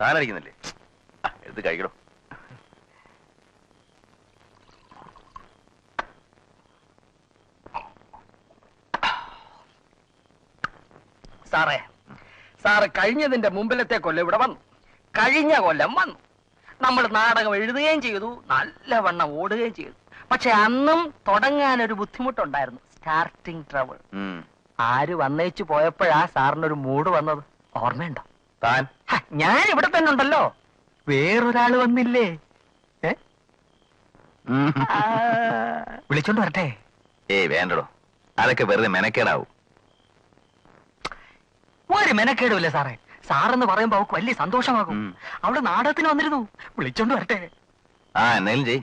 താനടിക്കുന്നില്ലേ? എടുത്ത് കഴിക്കണം സാറേ സാറ് കഴിഞ്ഞതിന്റെ മുമ്പിലത്തെ കൊല്ലം ഇവിടെ വന്നു. കഴിഞ്ഞ കൊല്ലം വന്നു. നമ്മൾ നാടകം എഴുതുകയും ചെയ്തു നല്ലവണ്ണം ഓടുകയും ചെയ്തു. പക്ഷെ അന്നും തുടങ്ങാൻ ഒരു ബുദ്ധിമുട്ടുണ്ടായിരുന്നു സ്റ്റാർട്ടിങ് ട്രബിൾ. ആര് വന്നേച്ചു പോയപ്പോഴാ സാറിനൊരു മൂഡ് വന്നത്? ഓർമ്മയുണ്ടോ? താൻ? ഞാൻ ഇവിടെ തന്നെ ഉണ്ടല്ലോ. വേറൊരാൾ വന്നില്ലേ? വിളിച്ചോണ്ട് വരട്ടെ. ഏയ് വേണ്ടടോ. അതൊക്കെ വെറുതെ മെനക്കേടാവും. ഒരു മെനക്കേടുമില്ല സാറേ. സാറെന്ന് പറയുമ്പോ അവക്ക് വലിയ സന്തോഷമാകും. അവിടെ അവൾ നാടകത്തിന് വന്നിരുന്നു. വിളിച്ചോണ്ട് വരട്ടെ. ആ എന്നാലും ചെയ്